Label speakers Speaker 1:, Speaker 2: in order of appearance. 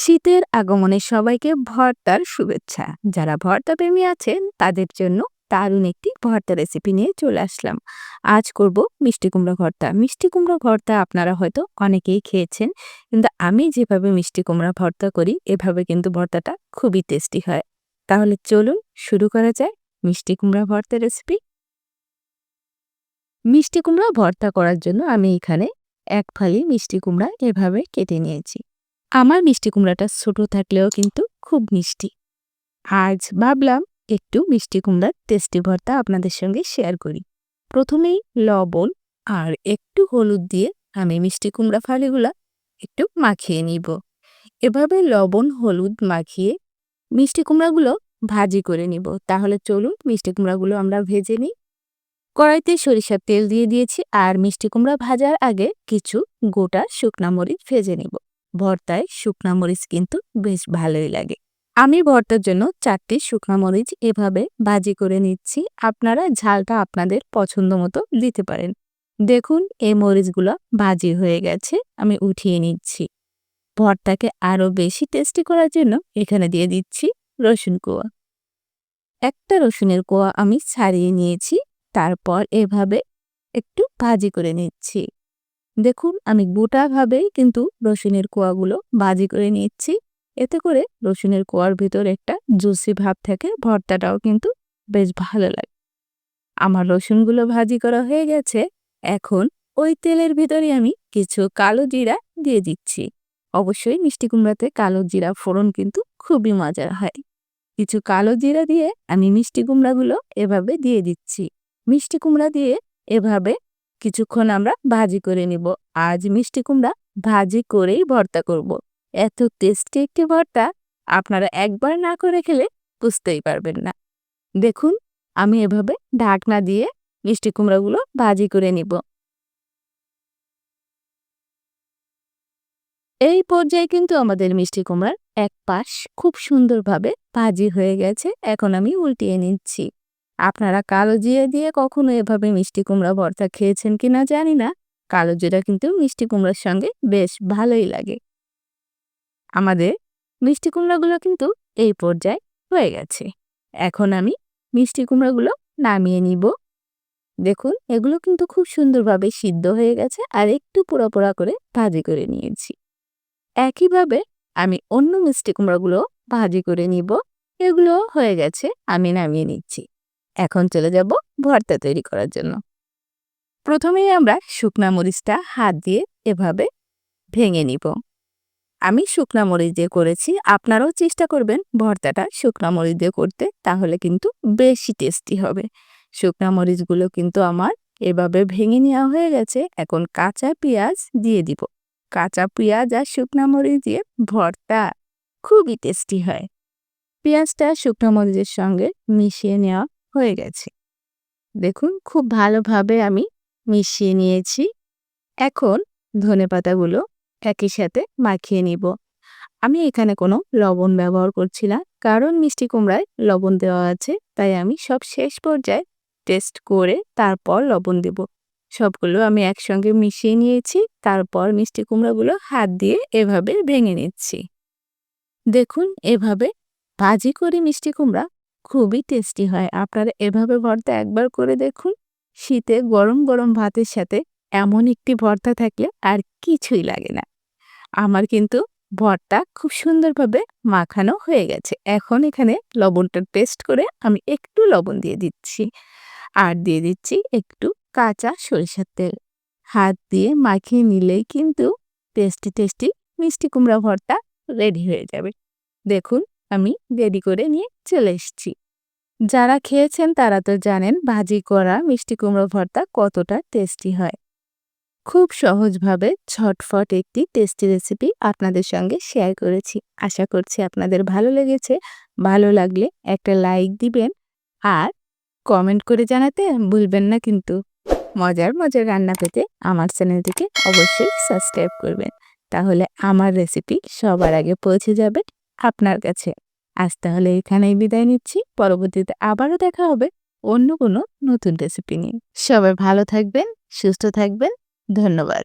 Speaker 1: শীতের আগমনে সবাইকে ভর্তার শুভেচ্ছা। যারা ভর্তা প্রেমী আছেন, তাদের জন্য দারুণ একটি ভর্তা রেসিপি নিয়ে চলে আসলাম। আজ করব মিষ্টি কুমড়ো ভর্তা। মিষ্টি কুমড়ো ভর্তা আপনারা হয়তো অনেকেই খেয়েছেন, কিন্তু আমি যেভাবে মিষ্টি কুমড়া ভর্তা করি, এভাবে কিন্তু ভর্তাটা খুবই টেস্টি হয়। তাহলে চলুন শুরু করা যায় মিষ্টি কুমড়া ভর্তা রেসিপি মিষ্টি কুমড়া ভর্তা করার জন্য আমি এখানে এক ফালি মিষ্টি কুমড়া এভাবে কেটে নিয়েছি। আমার মিষ্টি কুমড়াটা ছোট থাকলেও কিন্তু খুব মিষ্টি। আজ ভাবলাম একটু মিষ্টি কুমড়ার টেস্টি ভর্তা আপনাদের সঙ্গে শেয়ার করি। প্রথমেই লবণ আর একটু হলুদ দিয়ে আমি মিষ্টি কুমড়া ফালিগুলা একটু মাখিয়ে নিব। এভাবে লবণ, হলুদ মাখিয়ে মিষ্টি কুমড়াগুলো ভাজি করে নিব। তাহলে চলুন মিষ্টি কুমড়াগুলো আমরা ভেজে নিই। কড়াইতে সরিষার তেল দিয়ে দিয়েছি আর মিষ্টি কুমড়া ভাজার আগে কিছু গোটা শুকনা মরিচ ভেজে নিব। ভর্তায় শুকনা মরিচ কিন্তু বেশ ভালোই লাগে। আমি ভর্তার জন্য চারটি শুকনা মরিচ এভাবে ভাজি করে নিচ্ছি। আপনারা ঝালটা আপনাদের পছন্দ মতো দিতে পারেন। দেখুন, এই মরিচগুলো ভাজি হয়ে গেছে, আমি উঠিয়ে নিচ্ছি। ভর্তাকে আরও বেশি টেস্টি করার জন্য এখানে দিয়ে দিচ্ছি রসুন কোয়া। একটা রসুনের কোয়া আমি ছাড়িয়ে নিয়েছি, তারপর এভাবে একটু ভাজি করে নিচ্ছি। দেখুন, আমি গোটাভাবেই কিন্তু রসুনের কোয়াগুলো ভাজি করে নিচ্ছি। এতে করে রসুনের কোয়ার ভিতর একটা জুসি ভাব থাকে ভর্তাটাও কিন্তু বেশ ভালো লাগে। আমার রসুনগুলো ভাজি করা হয়ে গেছে। এখন ওই তেলের ভিতরে আমি কিছু কালো জিরা দিয়ে দিচ্ছি। অবশ্যই মিষ্টি কুমড়াতে কালো জিরা ফোড়ন কিন্তু খুবই মজার হয়। কিছু কালো জিরা দিয়ে আমি মিষ্টি কুমড়াগুলো এভাবে দিয়ে দিচ্ছি। মিষ্টি কুমড়া দিয়ে এভাবে কিছুক্ষণ আমরা ভাজি করে নিব। আজ মিষ্টি কুমড়া ভাজি করেই ভর্তা করব। এত টেস্টি একটি ভর্তা আপনারা একবার না করে খেলে বুঝতেই পারবেন না। দেখুন, আমি এভাবে ঢাকনা দিয়ে মিষ্টি কুমড়াগুলো ভাজি করে নিব। এই পর্যায়ে কিন্তু আমাদের মিষ্টি কুমড়ার এক পাশ খুব সুন্দরভাবে ভাজি হয়ে গেছে। এখন আমি উল্টিয়ে নিচ্ছি। আপনারা কালো জিরা দিয়ে কখনো এভাবে মিষ্টি কুমড়া ভর্তা খেয়েছেন কিনা জানি না। কালো জিরা কিন্তু মিষ্টি কুমড়ার সঙ্গে বেশ ভালোই লাগে। আমাদের মিষ্টি কুমড়াগুলো কিন্তু এই পর্যায়ে হয়ে গেছে। এখন আমি মিষ্টি কুমড়াগুলো নামিয়ে নিব। দেখুন, এগুলো কিন্তু খুব সুন্দরভাবে সিদ্ধ হয়ে গেছে আর একটু পোড়া পোড়া করে ভাজি করে নিয়েছি। একইভাবে আমি অন্য মিষ্টি কুমড়াগুলো ভাজি করে নিব। এগুলো হয়ে গেছে, আমি নামিয়ে নিচ্ছি। এখন চলে যাব ভর্তা তৈরি করার জন্য। প্রথমেই আমরা শুকনা মরিচটা হাত দিয়ে এভাবে ভেঙে নিব। আমি শুকনা মরিচ দিয়ে করেছি, আপনারাও চেষ্টা করবেন ভর্তাটা শুকনা মরিচ দিয়ে করতে, তাহলে কিন্তু বেশি টেস্টি হবে। শুকনা মরিচগুলো কিন্তু আমার এভাবে ভেঙে নেওয়া হয়ে গেছে, এখন কাঁচা পেঁয়াজ দিয়ে দিব। কাঁচা পেঁয়াজ আর শুকনা মরিচ দিয়ে ভর্তা খুবই টেস্টি হয়। পেঁয়াজটা শুকনো মরিচের সঙ্গে মিশিয়ে নেওয়া হয়ে গেছে। দেখুন, খুব ভালোভাবে আমি মিশিয়ে নিয়েছি। এখন ধনে পাতাগুলো একই সাথে মাখিয়ে নিব। আমি এখানে কোনো লবণ ব্যবহার করছি না, কারণ মিষ্টি কুমড়ায় লবণ দেওয়া আছে, তাই আমি সব শেষ পর্যায়ে টেস্ট করে তারপর লবণ দেব। সবগুলো আমি একসঙ্গে মিশিয়ে নিয়েছি, তারপর মিষ্টি কুমড়াগুলো হাত দিয়ে এভাবে ভেঙে নিচ্ছি। দেখুন, এভাবে ভাজি করে মিষ্টি কুমড়া খুবই টেস্টি হয়। আপনারা এভাবে ভর্তা একবার করে দেখুন। শীতে গরম গরম ভাতের সাথে এমন একটি ভর্তা থাকলে আর কিছুই লাগে না। আমার কিন্তু ভর্তা খুব সুন্দরভাবে মাখানো হয়ে গেছে। এখন এখানে লবণটা টেস্ট করে আমি একটু লবণ দিয়ে দিচ্ছি। আর দিয়ে দিচ্ছি একটু কাঁচা সরিষার তেল। হাত দিয়ে মাখিয়ে নিলেই কিন্তু টেস্টি টেস্টি মিষ্টি কুমড়া ভর্তা রেডি হয়ে যাবে। দেখুন আমি রেডি করে নিয়ে চলে এসেছি। যারা খেয়েছেন তারা তো জানেন ভাজি করা মিষ্টি কুমড়ো ভর্তা কতটা টেস্টি হয়। খুব সহজভাবে ছটফট একটি টেস্টি রেসিপি আপনাদের সঙ্গে শেয়ার করেছি। আশা করছি আপনাদের ভালো লেগেছে। ভালো লাগলে একটা লাইক দিবেন আর কমেন্ট করে জানাতে ভুলবেন না কিন্তু। মজার মজার রান্না পেতে আমার চ্যানেলটিকে অবশ্যই সাবস্ক্রাইব করবেন। তাহলে আমার রেসিপি সবার আগে পৌঁছে যাবে। আপনার কাছে। আজ তাহলে এখানেই বিদায় নিচ্ছি। পরবর্তীতে আবারও দেখা হবে অন্য কোনো নতুন রেসিপি নিয়ে। সবাই ভালো থাকবেন, সুস্থ থাকবেন। ধন্যবাদ।